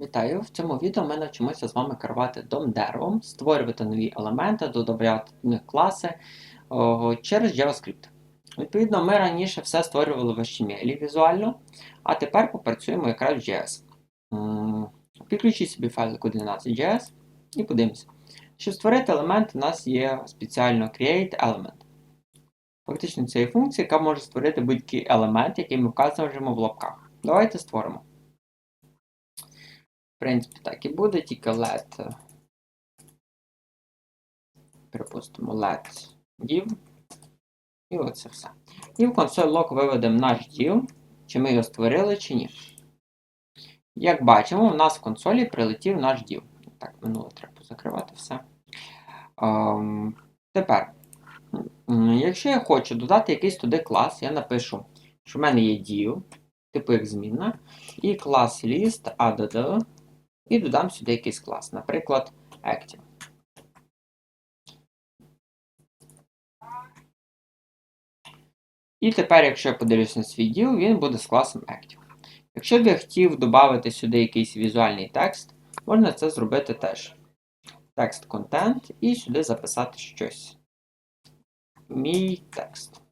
Вітаю! В цьому відео ми навчимося з вами керувати дом-деревом, створювати нові елементи, додавати в них класи о, через JavaScript. Відповідно, ми раніше все створювали в HTML візуально, а тепер попрацюємо якраз в JS. Підключіть собі файлик 11.js і подивимося. Щоб створити елемент, у нас є спеціально Create Element. Фактично, це є функція, яка може створити будь-який елемент, який ми вказуємо в лапках. Давайте створимо. В принципі, так і буде, тільки let, е, припустимо, let div. І оце все. І в log виведемо наш div, чи ми його створили, чи ні. Як бачимо, в нас в консолі прилетів наш div. Так, минуло треба закривати все. Ем, тепер, якщо я хочу додати якийсь туди клас, я напишу, що в мене є div, типу як змінна, і клас list add і додам сюди якийсь клас, наприклад, Active. І тепер, якщо я подивлюсь на свій діл, він буде з класом Active. Якщо б я хотів додати сюди якийсь візуальний текст, можна це зробити теж. Текст контент і сюди записати щось. Мій текст.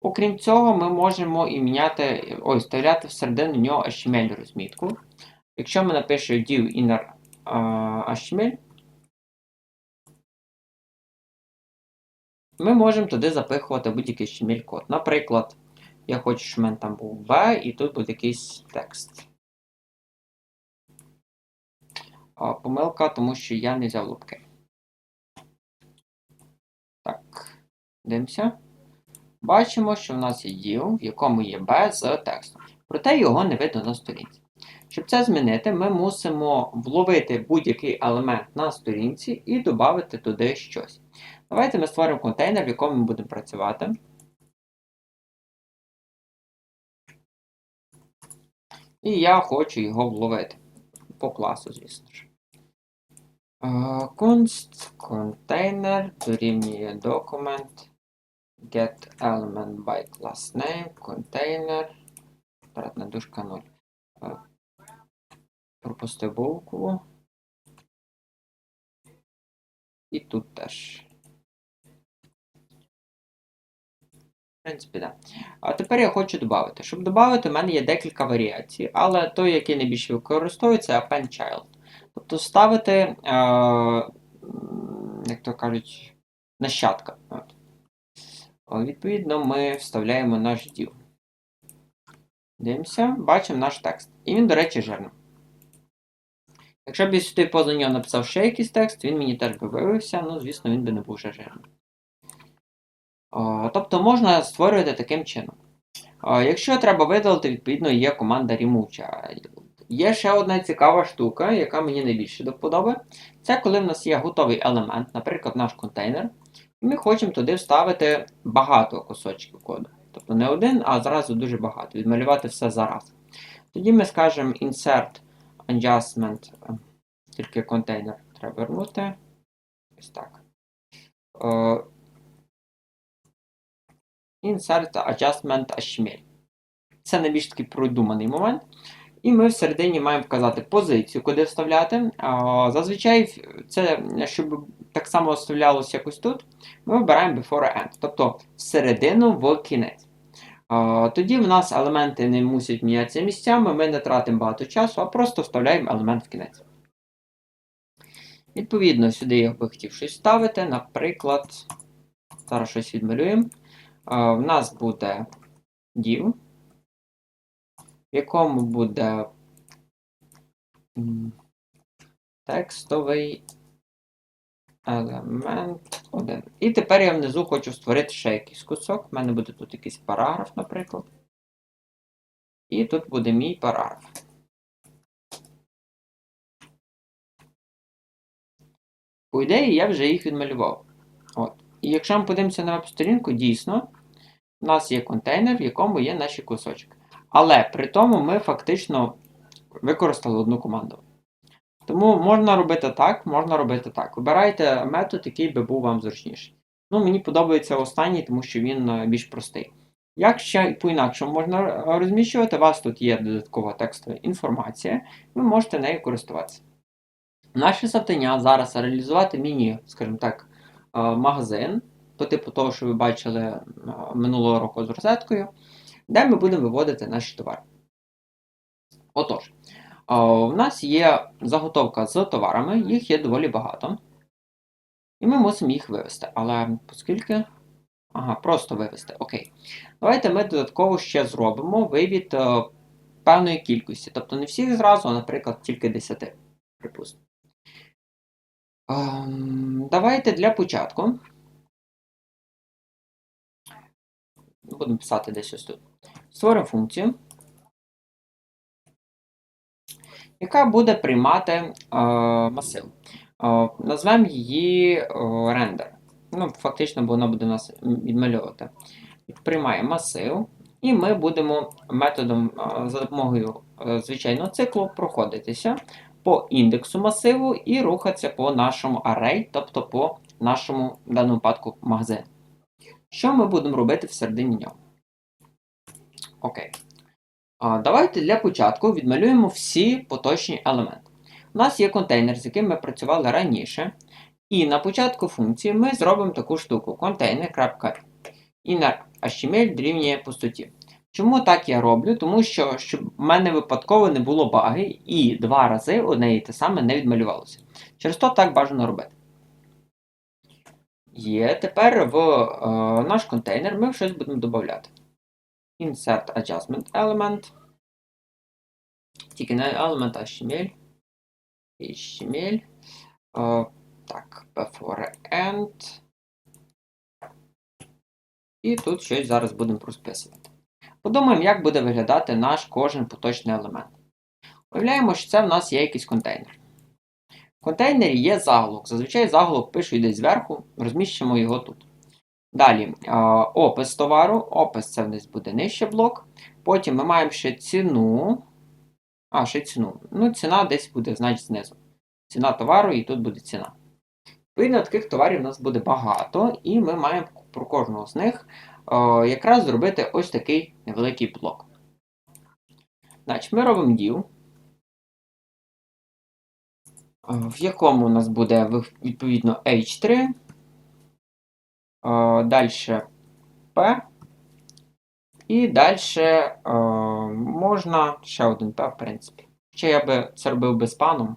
Окрім цього, ми можемо і міняти, ой, вставляти всередину нього HTML розмітку. Якщо ми напишемо div inner HTML, ми можемо туди запихувати будь-який HTML код. Наприклад, я хочу, щоб в мене там був V, і тут буде якийсь текст. Помилка, тому що я не взяв лапки. Так, дивимося. Бачимо, що в нас є div, в якому є B з текстом. Проте його не видно на сторінці. Щоб це змінити, ми мусимо вловити будь-який елемент на сторінці і додати туди щось. Давайте ми створимо контейнер, в якому ми будемо працювати. І я хочу його вловити. По класу, звісно ж. Const container дорівнює document get element by class name container. Передна дужка 0 пропустив букву. І тут теж. В принципі, так. Да. А тепер я хочу додати. Щоб додати, у мене є декілька варіацій, але той, який найбільше використовується, append child. Тобто ставити, е, як то кажуть, нащадка. От. Відповідно, ми вставляємо наш div. Дивимося, бачимо наш текст. І він, до речі, жирний. Якщо б я сюди поза нього написав ще якийсь текст, він мені теж би виявився, ну, звісно, він би не був вже жирним. Тобто можна створювати таким чином. О, якщо треба видалити, відповідно, є команда remove. Є ще одна цікава штука, яка мені найбільше до вподоби. Це коли в нас є готовий елемент, наприклад, наш контейнер, і ми хочемо туди вставити багато кусочків коду. Тобто не один, а зразу дуже багато. Відмалювати все зараз. Тоді ми скажемо insert adjustment, е, тільки контейнер треба вернути. Ось так. Е, insert adjustment HTML. Це найбільш такий продуманий момент. І ми всередині маємо вказати позицію, куди вставляти. Зазвичай, це, щоб так само вставлялося якось тут, ми вибираємо before end, тобто всередину в кінець. Тоді в нас елементи не мусять мінятися місцями, ми не тратимо багато часу, а просто вставляємо елемент в кінець. Відповідно, сюди я би хотів щось ставити. Наприклад, зараз щось відмалюємо. В нас буде div, в якому буде текстовий елемент 1. І тепер я внизу хочу створити ще якийсь кусок. У мене буде тут якийсь параграф, наприклад. І тут буде мій параграф. По ідеї, я вже їх відмалював. От. І якщо ми подивимося на веб-сторінку, дійсно, у нас є контейнер, в якому є наші кусочки. Але при тому ми фактично використали одну команду. Тому можна робити так, можна робити так. Вибирайте метод, який би був вам зручніший. Ну, Мені подобається останній, тому що він е, більш простий. Як ще по-інакшому можна е, розміщувати, у вас тут є додаткова текстова інформація, ви можете нею користуватися. Наше завдання зараз реалізувати міні, скажімо так, е, магазин, по типу того, що ви бачили минулого року з розеткою, де ми будемо виводити наші товари. Отож, у нас є заготовка з товарами, їх є доволі багато. І ми мусимо їх вивести. Але оскільки. Ага, просто вивести. Окей. Давайте ми додатково ще зробимо вивід е, певної кількості. Тобто не всіх зразу, а, наприклад, тільки 10. Припустимо. Ем, давайте для початку. Будемо писати десь ось тут. Створимо функцію, яка буде приймати е, масив. Е, назвемо її е, render. Ну, фактично, вона буде нас відмальовувати. Приймає масив, і ми будемо методом за допомогою звичайного циклу проходитися по індексу масиву і рухатися по нашому array, тобто по нашому в даному випадку магазину. Що ми будемо робити всередині нього? Окей. Давайте для початку відмалюємо всі поточні елементи. У нас є контейнер, з яким ми працювали раніше. І на початку функції ми зробимо таку штуку: container.inner.html дорівнює пустоті. Чому так я роблю? Тому що щоб в мене випадково не було баги і два рази одне і те саме не відмалювалося. Через то так бажано робити. Є, тепер в е, наш контейнер ми щось будемо додати. Insert Adjustment Element. Тільки не element HTML. HTML. Е, так, before end. І тут щось зараз будемо розписувати. Подумаємо, як буде виглядати наш кожен поточний елемент. Уявляємо, що це в нас є якийсь контейнер. В контейнері є заголовок. Зазвичай заголовок пишу десь зверху, розміщимо його тут. Далі опис товару. Опис це в нас буде нижче блок. Потім ми маємо ще ціну. А, ще ціну. Ну, ціна десь буде, значить, знизу. Ціна товару, і тут буде ціна. Відповідно, таких товарів у нас буде багато, і ми маємо про кожного з них о, якраз зробити ось такий невеликий блок. Значить, Ми робимо div, в якому у нас буде відповідно H3, далі P, і далі можна ще один P, в принципі. Ще я би це робив без паном.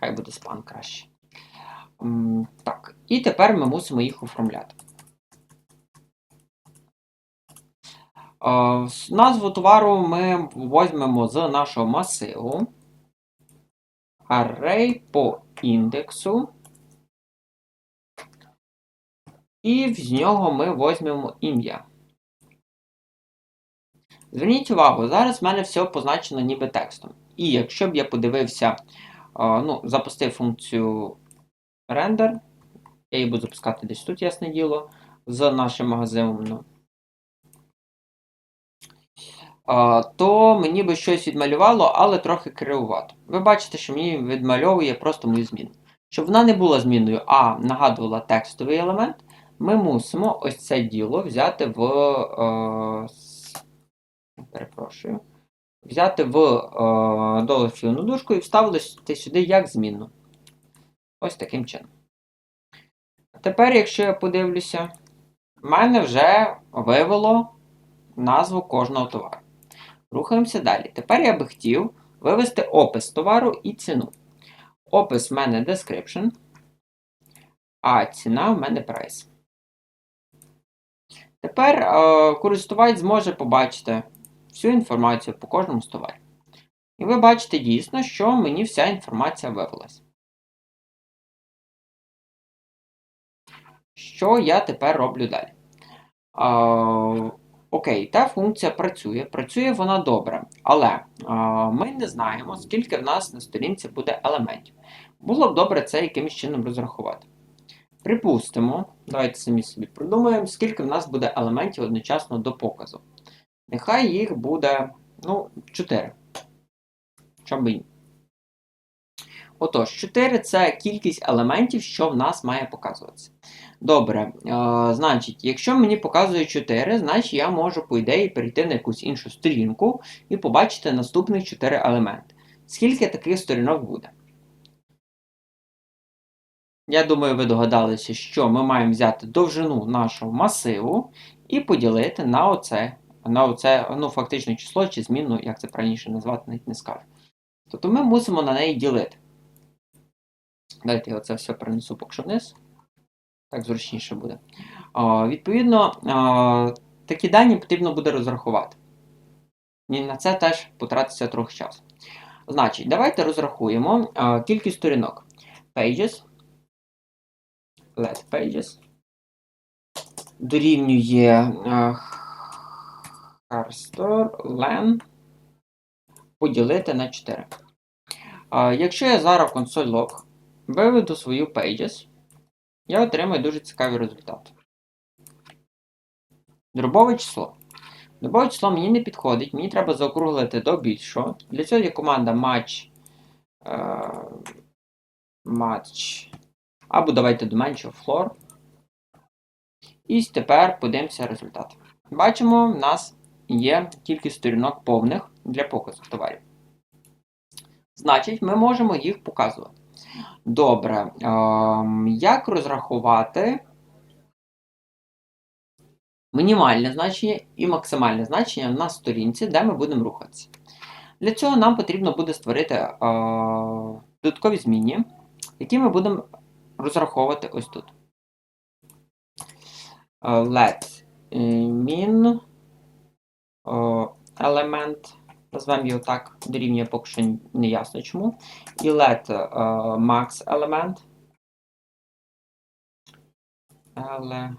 Хай буде спан краще. Так, і тепер ми мусимо їх оформляти. Назву товару ми візьмемо з нашого масиву. Array по індексу. І з нього ми візьмемо ім'я. Зверніть увагу, зараз в мене все позначено ніби текстом. І якщо б я подивився ну, запустив функцію render. Я її буду запускати десь тут, ясне діло, з нашим магазином. Ну. То мені би щось відмалювало, але трохи кривувато. Ви бачите, що мені відмальовує просто мою зміну. Щоб вона не була зміною, а нагадувала текстовий елемент, ми мусимо ось це діло взяти в. Е, перепрошую взяти в е, доларфільну дужку і вставити сюди як змінну. Ось таким чином. Тепер, якщо я подивлюся, в мене вже вивело назву кожного товару. Рухаємося далі. Тепер я би хотів вивести опис товару і ціну. Опис в мене description, а ціна в мене price. Тепер е, користувач зможе побачити всю інформацію по кожному з товарів. І ви бачите дійсно, що мені вся інформація вивелась. Що я тепер роблю далі? А, Окей, та функція працює. Працює вона добре, але а, ми не знаємо, скільки в нас на сторінці буде елементів. Було б добре це якимось чином розрахувати. Припустимо, давайте самі собі придумаємо, скільки в нас буде елементів одночасно до показу. Нехай їх буде, ну, 4. Чому ні? Отож, 4 це кількість елементів, що в нас має показуватися. Добре, е, значить, якщо мені показує 4, значить я можу, по ідеї, перейти на якусь іншу сторінку і побачити наступних 4 елементи. Скільки таких сторінок буде? Я думаю, ви догадалися, що ми маємо взяти довжину нашого масиву і поділити на оце, на оце ну, фактичне число чи змінну, як це правильніше назвати, навіть не скажу. Тобто ми мусимо на неї ділити. Давайте я оце все перенесу поки вниз. Так зручніше буде. О, відповідно, о, такі дані потрібно буде розрахувати. І на це теж потратиться трохи часу. Значить, давайте розрахуємо о, кількість сторінок. Pages. Let pages. Дорівнює Harstore len поділити на 4. А, Якщо я зараз в консоль log виведу свою pages, я отримаю дуже цікавий результат. Дробове число. Дробове число мені не підходить, мені треба заокруглити до більшого. Для цього є команда match. Е, match. Або давайте до меншого floor. І тепер подивимося результат. Бачимо, в нас є кількість сторінок повних для показу товарів. Значить, ми можемо їх показувати. Добре. Ем, як розрахувати мінімальне значення і максимальне значення на сторінці, де ми будемо рухатися? Для цього нам потрібно буде створити е, додаткові зміни, які ми будемо розраховувати ось тут. Е, let min е, елемент Назвемо його так, дорівнює поки що не ясно чому. І let uh, max елемент. Елемент.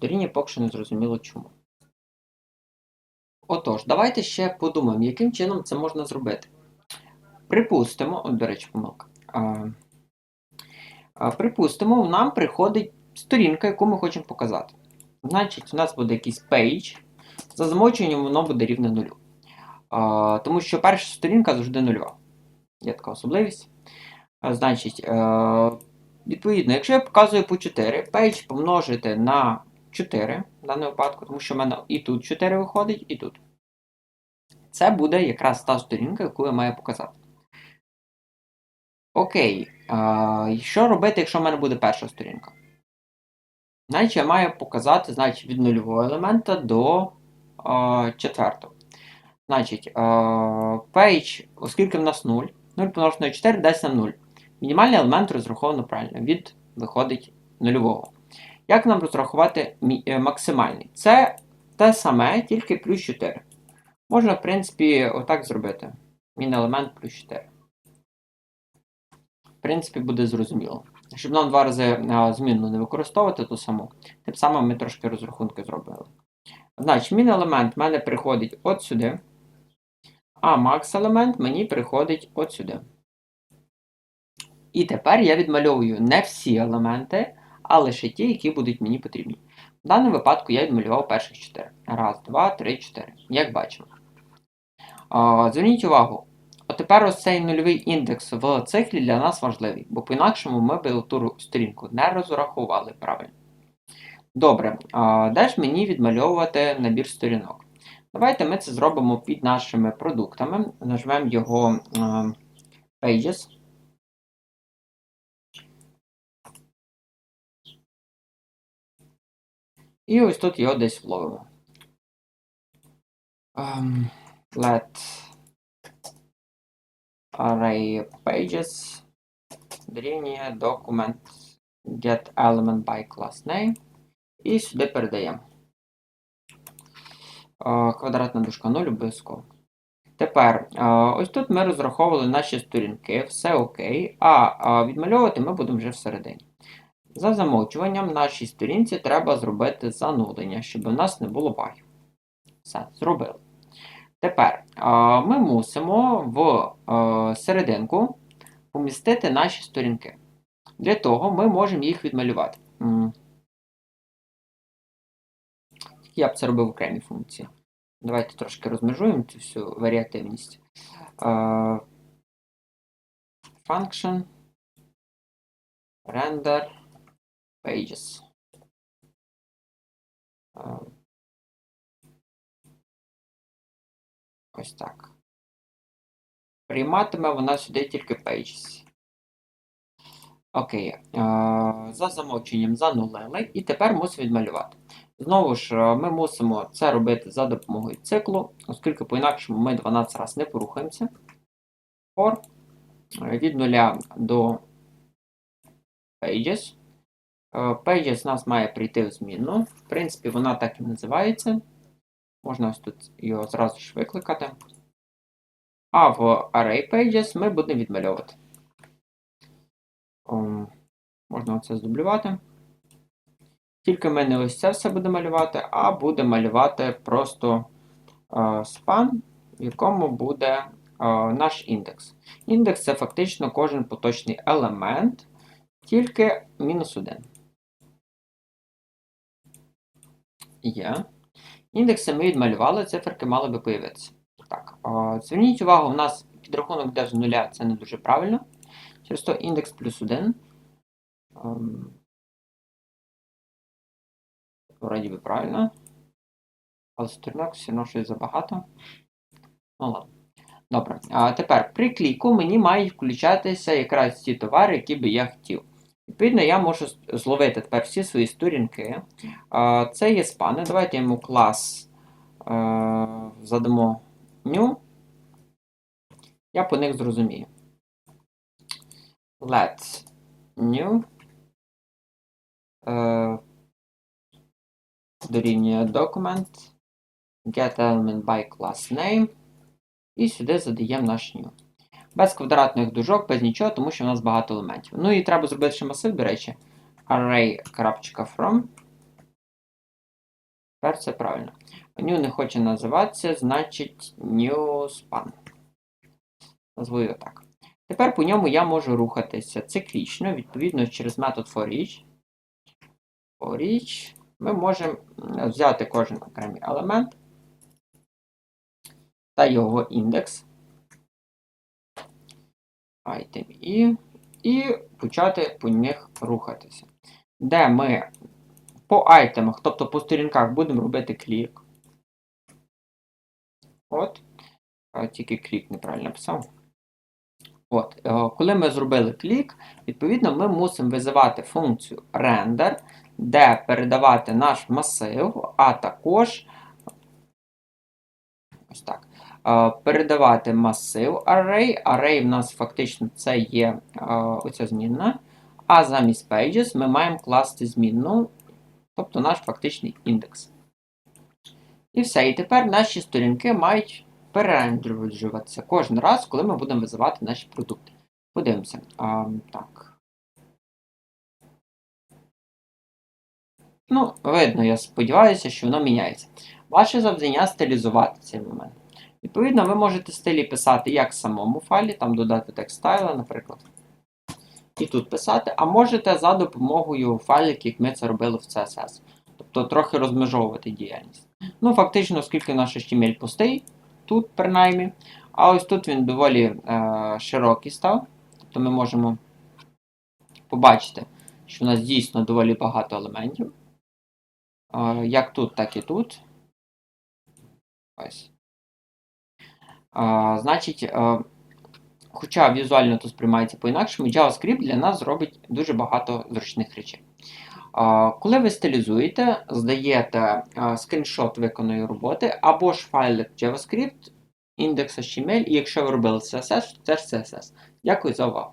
Дорівнює поки що не зрозуміло чому. Отож, давайте ще подумаємо, яким чином це можна зробити. Припустимо, о, до речі, помилка. Припустимо, нам приходить сторінка, яку ми хочемо показати. Значить, у нас буде якийсь page. За замовчуванням воно буде рівне нулю. Тому що перша сторінка завжди нульова. Є така особливість. Значить, а, відповідно, якщо я показую по 4, пейдж помножити на 4 в даному випадку, тому що в мене і тут 4 виходить, і тут. Це буде якраз та сторінка, яку я маю показати. Окей. А, Що робити, якщо в мене буде перша сторінка? Значить, я маю показати значить, від нульового елемента до а, четвертого. Значить, page, оскільки в нас 0, 0 помножити на 4 дасть нам 0. Мінімальний елемент розраховано правильно, від виходить нульового. Як нам розрахувати е, максимальний? Це те саме, тільки плюс 4. Можна, в принципі, отак зробити. Мін елемент плюс 4. Принципі, буде зрозуміло. Щоб нам два рази змінну не використовувати ту саму, тим самим ми трошки розрахунки зробили. Значить, мін елемент в мене приходить от сюди. А max елемент мені приходить от сюди. І тепер я відмальовую не всі елементи, а лише ті, які будуть мені потрібні. В даному випадку я відмалював перших 4. Раз, два, три, чотири. Як бачимо. Зверніть увагу. От тепер ось цей нульовий індекс в циклі для нас важливий, бо по-інакшому ми би ту сторінку не розрахували правильно. Добре, де ж мені відмальовувати набір сторінок? Давайте ми це зробимо під нашими продуктами. Нажмемо його Pages. І ось тут його десь вловимо. Um, let array pages дорівнює document get element by class name. І сюди передаємо квадратна дужка 0 обов'язково. Тепер, ось тут ми розраховували наші сторінки, все окей, а відмальовувати ми будемо вже всередині. За замовчуванням нашій сторінці треба зробити занулення, щоб у нас не було багів. Все, зробили. Тепер ми мусимо в серединку помістити наші сторінки. Для того ми можемо їх відмалювати. Я б це робив в окремій функції. Давайте трошки розмежуємо цю всю варіативність. function render pages. Ось так. Прийматиме вона сюди тільки pages. Окей. е, За замовченням занулили. І тепер мусимо відмалювати. Знову ж, е, ми мусимо це робити за допомогою циклу, оскільки по-інакшому ми 12 разів не порухаємося. For е, від 0 до pages. Pages у нас має прийти в змінну. В принципі, вона так і називається. Можна ось тут його зразу ж викликати. А в Array Pages ми будемо відмальовувати. Можна оце здублювати. Тільки ми не ось це все будемо малювати, а будемо малювати просто е, спан, в якому буде е, наш індекс. Індекс це фактично кожен поточний елемент, тільки мінус один. Є. Індекси ми відмалювали, циферки мали би появитися. Так, зверніть увагу, у нас підрахунок де з нуля це не дуже правильно. Через то індекс плюс 1. Ем, Вроді би правильно. Але сторінок все одно щось забагато. Ну ладно. Добре. А тепер при кліку мені мають включатися якраз ті товари, які би я хотів. Відповідно, я можу зловити тепер всі свої сторінки. Це є спани. Давайте йому клас е, задамо new. Я по них зрозумію. Let's new. Е, дорівнює document. Get element by class name. І сюди задаємо наш new. Без квадратних дужок, без нічого, тому що в нас багато елементів. Ну і треба зробити ще масив, до речі. Array.from. Тепер це правильно. New не хоче називатися, значить new span. Назву його так. Тепер по ньому я можу рухатися циклічно, відповідно, через метод forEach. ForEach ми можемо взяти кожен окремий елемент та його індекс. Item і, і почати по них рухатися. Де ми по айтемах, тобто по сторінках, будемо робити клік. От. Тільки клік неправильно написав. От, е, Коли ми зробили клік, відповідно, ми мусимо визивати функцію render, де передавати наш масив, а також ось так, передавати масив array. Array в нас фактично це є е, оця змінна. А замість pages ми маємо класти змінну, тобто наш фактичний індекс. І все. І тепер наші сторінки мають переренджуватися кожен раз, коли ми будемо визивати наші продукти. Подивимося. А, так. Ну, видно, я сподіваюся, що воно міняється. Ваше завдання стилізувати цей момент. Відповідно, ви можете стилі писати як в самому файлі, там додати текст стайла, наприклад. І тут писати, а можете за допомогою файлів, як ми це робили в CSS. Тобто трохи розмежовувати діяльність. Ну, фактично, оскільки наш HTML пустий, тут, принаймні. А ось тут він доволі е, широкий став. Тобто ми можемо побачити, що у нас дійсно доволі багато елементів. Е, як тут, так і тут. Ось. Е, значить, е, хоча візуально тут сприймається по-інакшому, JavaScript для нас зробить дуже багато зручних речей. Коли ви стилізуєте, здаєте скріншот виконаної роботи, або ж файлик JavaScript, індекс HTML, і якщо ви робили CSS, то теж CSS. Дякую за увагу.